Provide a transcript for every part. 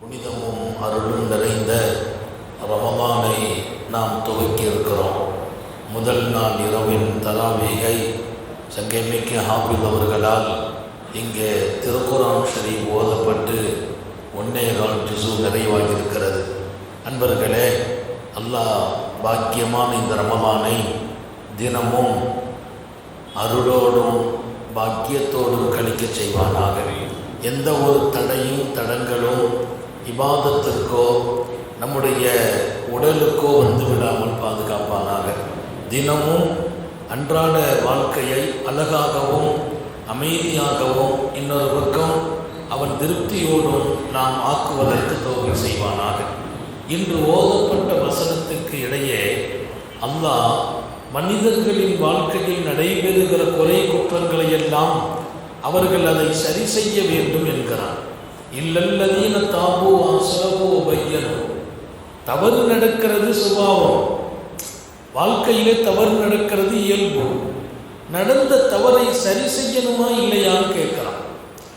புனிதமும் அருளும் நிறைந்த ரமமானை நாம் துவக்கி இருக்கிறோம் முதல் நாள் இரவின் தலாவிகை சங்கமிக்க ஹாபில் அவர்களால் இங்கே திருக்குரான் ஷரீப் ஓதப்பட்டு ஒன்னே கால் ஜுசு நிறைவாகியிருக்கிறது. அன்பர்களே அல்லாஹ் பாக்கியமான இந்த ரமமானை தினமும் அருளோடும் பாக்கியத்தோடும் கழிக்க செய்வானாக. எந்த ஒரு தடையும் தடங்களும் இபாதத்திற்கோ நம்முடைய உடலுக்கோ வந்து விடாமல் பாதுகாப்பானாக. தினமும் அன்றாட வாழ்க்கையை அழகாகவும் அமைதியாகவும் இன்னொரு பக்கம் அவன் திருப்தியோடும் நாம் ஆக்குவதற்கு தோல்வி செய்வானாக. இன்று ஓதப்பட்ட வசனத்துக்கு இடையே அல்லாஹ் மனிதர்களின் வாழ்க்கையில் நடைபெறுகிற கொலை குற்றங்களை எல்லாம் அவர்கள் அதை சரி செய்ய வேண்டும் என்கிறான். இல்லல்லதீன தாபோ அசபோ பையனோ தவறு நடக்கிறது சுபாவம். வாழ்க்கையிலே தவறு நடக்கிறது இயல்பு. நடந்த தவறை சரி செய்யணுமா இல்லையான்னு கேட்கிறான்.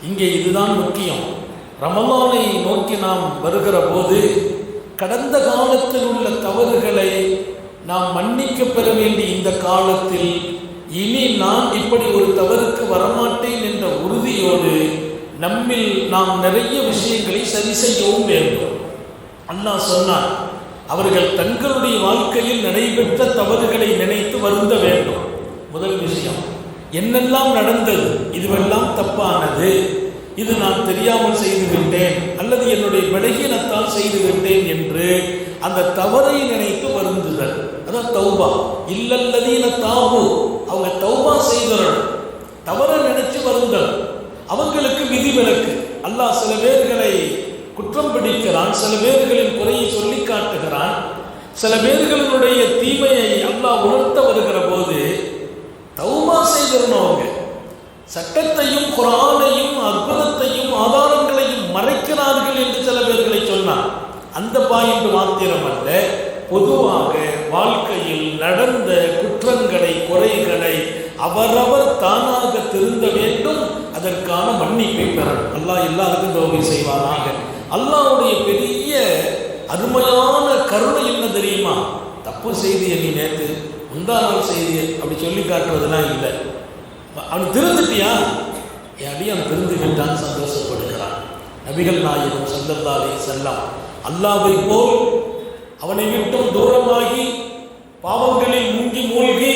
இங்கே இதுதான் முக்கியம். ரமலானை நோக்கி நாம் வருகிற போது கடந்த காலத்தில் உள்ள தவறுகளை நாம் மன்னிக்க பெற வேண்டிய இந்த காலத்தில் இனி நான் இப்படி ஒரு தவறுக்கு வரமாட்டேன் என்ற உறுதியோடு நம்மில் நாம் நிறைய விஷயங்களை சரி செய்யவும் வேண்டும். அல்லாஹ் சொன்னார் அவர்கள் தங்களுடைய வாழ்க்கையில் நடைபெற்ற தவறுகளை நினைத்து வருந்த வேண்டும். முதல் விஷயம் என்னெல்லாம் நடந்தது இதுவெல்லாம் தப்பானது இது நான் தெரியாமல் செய்து விட்டேன் அல்லது என்னுடைய பலகீனத்தால் செய்து விட்டேன் என்று அந்த தவறை நினைத்து வருந்துதல். அதான் தௌபா. இல்லல்லதீன தாவு அவங்க தௌபா செய்தவர்கள் தவறை நினைச்சு வருந்தல். அவங்களுக்கு விதிவிலக்கு அல்லாஹ் சில பேர்களை குற்றம் பிடிக்கிறான் சில பேர்களின் குறையை சொல்லி காட்டுகிறான். சில பேர்களினுடைய தீமையை அல்லாஹ் உணர்த்த வருகிற போது தௌமா செய்திடணும் அவங்க. சட்டத்தையும் குரானையும் அற்புதத்தையும் ஆதாரங்களையும் மறைக்கிறார்கள் என்று சில பேர்களை சொன்னார் அந்த பாயிண்ட் மாத்திரம் அல்ல பொதுவாக வாழ்க்கையில் நடந்த குற்றங்களை குறைகளை அவரவர் தானாக திருந்த வேண்டும். அதற்கான மன்னிப்பை பெறணும். அல்லாஹ் எல்லாருக்கும் தோகை செய்வாராக அல்லாவுடைய பெரிய அருமையான கருணை என்ன தெரியுமா? தப்பு செய்தி நீ நேற்று முந்தா நாள் செய்தி அப்படி சொல்லி காட்டுவதெல்லாம் இல்லை. அவன் திருந்துட்டியா? என் அடி அவன் திருந்து விட்டான் சந்தோஷப்படுகிறான். நபிகள் நாயகம் சந்தர்தாவை செல்லாம் அல்லாவை போல் அவனை விட்டும் தூரமாகி பாவங்களில் மூங்கி மூழ்கி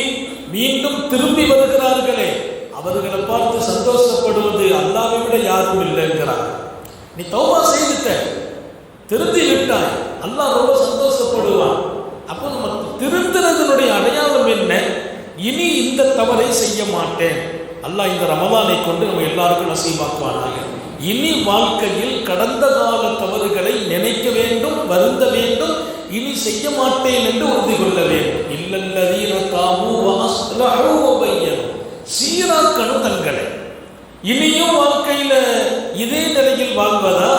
மீண்டும் திரும்பி வருகிறார்களே அவர்களை பார்த்து சந்தோஷப்படுவது அல்லாவை விட யாரும் இல்லைங்கிறார் நீ தௌபா செய்துட்ட திருந்தி விட்டாய் அல்லாஹ் ரொம்ப சந்தோஷப்படுவான். அப்போ நம்ம திருந்தினதனுடைய அடையாளம் என்ன? இனி இந்த தவறை செய்ய மாட்டேன். அல்லாஹ் இந்த ரமலானை கொண்டு நம்ம எல்லாருக்கும் நசீபாக்குவானாக. இனி வாழ்க்கையில் கடந்த கால தவறுகளை நினைக்க வேண்டும் வருந்த வேண்டும் இனி செய்ய மாட்டேன் என்று உறுதி கொள்ள வேண்டும். இல்லல்லதீன தாமு சீராக்கணும் தங்களை இனியும் வாழ்க்கையில இதே நிலையில் வாழ்வதா?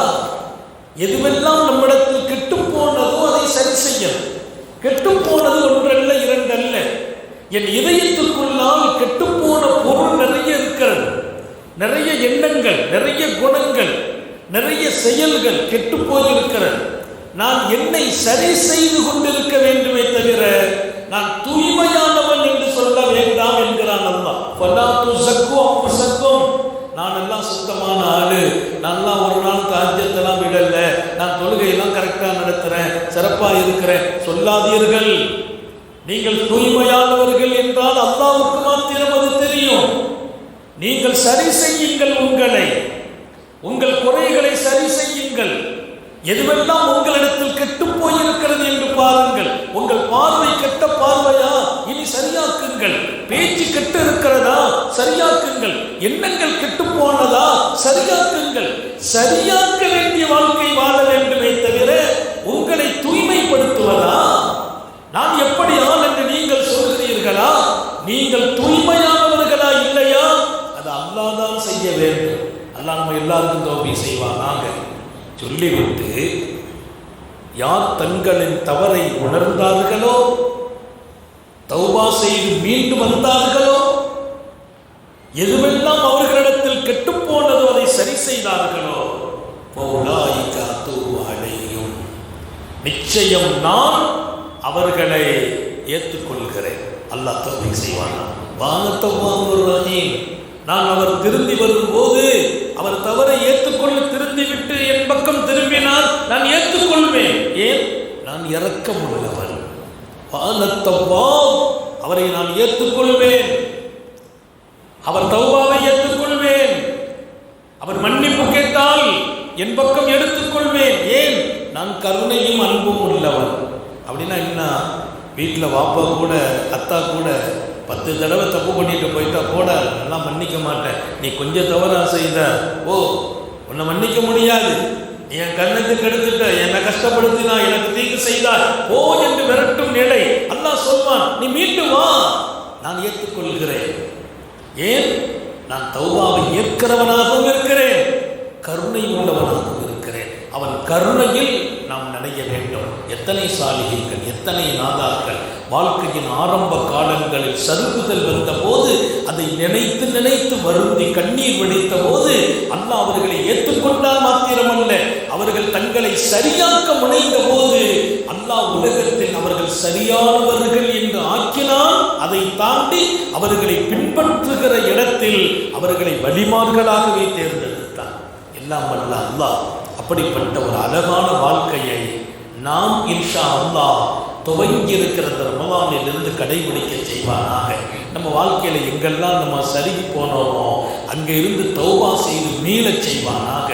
எதுவெல்லாம் நம்மிடத்தில் கெட்டு போனதோ அதை சரி செய்யணும். கெட்டு போனது ஒன்றல்ல இரண்டல்ல. என் இதயத்துக்குள்ளால் கெட்டுப்போன பொருள் நிறைய இருக்கிறது. நிறைய எண்ணங்கள் நிறைய குணங்கள் நிறைய செயல்கள் கெட்டு போயிருக்கிறது. நான் என்னை சரி செய்து கொண்டிருக்க வேண்டுமே தவிர நான் தூய்மையானவன் என்று சொல்ல வேண்டாம் என்கிறான் அல்லா சக்குவம் சக்கும் நான் எல்லாம் சுத்தமான ஆளு. நான்லாம் ஒரு நாள் காரியத்தெல்லாம் விடல. நான் தொழுகையெல்லாம் கரெக்டாக நடத்துறேன். சிறப்பாக இருக்கிறேன். சொல்லாதீர்கள். நீங்கள் தூய்மையானவர்கள் என்றால் அல்லாவுக்கு மாத்திரம் அது தெரியும். நீங்கள் சரி செய்யுங்கள் உங்களை. உங்கள் குறைகளை சரி செய்யுங்கள். எதுவெல்லாம் உங்களிடத்தில் கெட்டு போயிருக்கிறது என்று பாருங்கள். உங்கள் பார்வை கெட்ட பார்வையா? இனி சரியாக்குங்கள். பேச்சு கெட்டு இருக்கிறதா? சரியாக்குங்கள். எண்ணங்கள் கெட்டு போனதா? சரியாக்குங்கள். சரியாக்க வேண்டிய வாழ்க்கை வாழ வேண்டுமே தவிர உங்களை தூய்மைப்படுத்துவதா நான் எப்படி ஆள் என்று நீங்கள் சொல்கிறீர்களா நீங்கள் தூய்மையானவர்களா இல்லையா அது அல்லாதான் செய்ய வேண்டும் அல்லாஹ் நம்ம எல்லாருக்கும் தோல்வி செய்வானாக சொல்லிவிட்டு யார் தங்களின் தவறை உணர்ந்தார்களோ? தௌபா செய்து மீண்டு வந்தார்களோ எதுவெல்லாம் அவர்களிடத்தில் கெட்டுப் போனதோ அதை சரி செய்தார்களோ? அடையும் நிச்சயம் நான் அவர்களை ஏற்றுக்கொள்கிறேன். அல்லாஹ் தௌபை செய்வானா? வானத்தவான் நான் அவர் திரும்பி வரும்போது அவர் தவறை ஏற்றுக்கொள்ள திருந்திவிட்டு என் பக்கம் திரும்பினால் நான் ஏற்றுக்கொள்வேன். ஏன்? நான் இரக்கம் உள்ளவன் அவரை நான் ஏற்றுக்கொள்வேன். அவர் தௌபாவை ஏற்றுக்கொள்வேன். அவர் மன்னிப்பு கேட்டால் என் பக்கம் எடுத்துக்கொள்வேன். ஏன்? நான் கருணையும் அன்பும் உள்ளவன். அப்படின்னா என்ன? வீட்டில் வாப்பா கூட அத்தா கூட பத்து தடவை தப்பு பண்ணிட்டு போயிட்டா போட நான் மன்னிக்க மாட்டேன். நீ கொஞ்சம் தவறா செய்த. ஓ உன்னை மன்னிக்க முடியாது. என் கண்ணுக்கு கெடுத்துட்ட என்னை கஷ்டப்படுத்தினா எனக்கு தீங்கு செய்தால் ஓ என்று விரட்டும் நிலை. அல்லாஹ் சொல்வான் நீ மீண்டு வா. நான் ஏற்றுக்கொள்கிறேன். ஏன்? நான் தௌபாவை ஏற்கிறவனாகவும் இருக்கிறேன். கருணை உள்ளவனாகவும் இருக்கிறேன். அவன் கருணையில் நாம் நினைய வேண்டும். எத்தனை சாலிகைகள் எத்தனை நாதாக்கள். வாழ்க்கையின் ஆரம்ப காலங்களில் சருகுதல் வந்தபோது நினைத்து நினைத்து வருந்தி கண்ணீர் விடைத்த போது அல்லாஹ் அவர்களை ஏற்றுக்கொண்டால் மாத்திரமல்ல. அவர்கள் தங்களை சரியாக்க முனைந்த போது அல்லாஹ் உலகத்தில் அவர்கள் சரியானவர்கள் என்று ஆக்கினால் அதை தாண்டி அவர்களை பின்பற்றுகிற இடத்தில் அவர்களை வழிமார்களாகவே தேர்ந்தெடுத்தார். எல்லாம் அல்ல அல்லாஹ். அப்படிப்பட்ட ஒரு அழகான வாழ்க்கையை நாம் இன்ஷா அல்லாஹ் துவங்கி இருக்கிற இந்த ரமலானிலிருந்து கடைபிடிக்க செய்வானாக. நம்ம வாழ்க்கையில் எங்கெல்லாம் நம்ம சருகி போனோமோ அங்கே இருந்து தௌபா செய்து மீளச் செய்வானாக.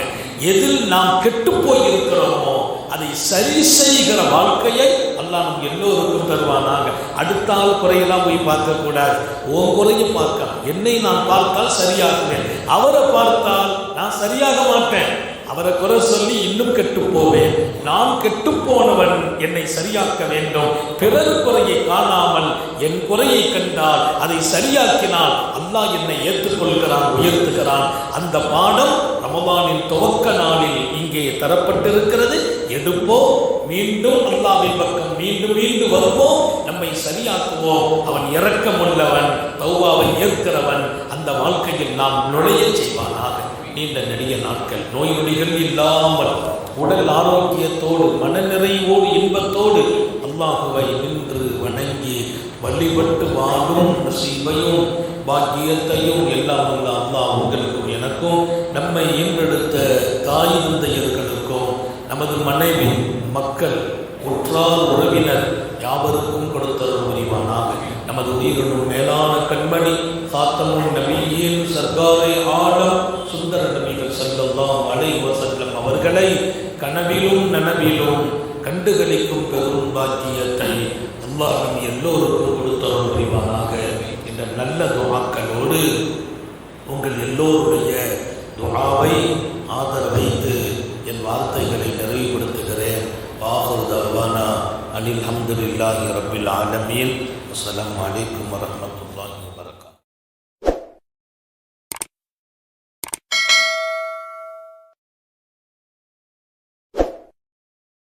எதில் நாம் கெட்டு போய் இருக்கிறோமோ அதை சரி செய்கிற வாழ்க்கையை அல்லாஹ் நம் எல்லோருக்கும் தருவானாங்க அடுத்த ஆள் குறையெல்லாம் போய் பார்க்கக்கூடாது. உன் பார்க்கலாம். என்னை நான் பார்த்தால் சரியாகுவேன். அவரை பார்த்தால் நான் சரியாக மாட்டேன். அவரை குறை சொல்லி இன்னும் கெட்டு போவேன் நான் கெட்டு போனவன் என்னை சரியாக்க வேண்டும். பிறர் குறையை காணாமல் என் குறையை கண்டால் அதை சரியாக்கினால் அல்லாஹ் என்னை ஏற்றுக்கொள்கிறான் உயர்த்துகிறான். அந்த பாடம் ரமபானின் துவக்க நாளில் இங்கே தரப்பட்டிருக்கிறது. எடுப்போம். மீண்டும் அல்லாவின் பக்கம் மீண்டும் மீண்டும் வருவோம். நம்மை சரியாக்குவோம். அவன் இறக்கமுள்ளவன் தௌவாவை ஏற்கிறவன். அந்த வாழ்க்கையில் நாம் நுழைய செய்வானாக. நீண்ட நெடிய நாட்கள். நோய் நொடிகள் இல்லாமல் உடல் ஆரோக்கியத்தோடு மனநிறைவோடு இன்பத்தோடு அல்லாஹுவை நின்று வணங்கி வழிபட்டு வாழும் நசீபையும் பாக்கியத்தையும் எல்லாம் அல்லாஹ் உங்களுக்கும் எனக்கும் நம்மை ஈன்றெடுத்த தாய் தந்தையர்களுக்கும் நமது மனைவி மக்கள் உற்றார் உறவினர் யாவருக்கும் கொடுத்த நமது உயிரினும் மேலான கண்மணி சாத்தமும் நபியின் சர்க்காரை ஆடம் சுந்தர நபிகள் செல்லல்லாம் அலை வசல்லம் அவர்களை கனவிலும் நனவிலும் கண்டுகளிக்கும் பெரும் பாக்கியத்தை அல்லாஹ் நம் எல்லோருக்கும் கொடுத்தவர் புரிவானாக. இந்த நல்ல துவாக்களோடு உங்கள் எல்லோருடைய துவாவை ஆதரவைத்து என் வார்த்தைகளை நிறைவுபடுத்த அனில் அஹமதுல்லாஹி ரபில் ஆலமீன். அஸ்லாம் வலைக்கம் வரஹ்மத்துல்லாஹி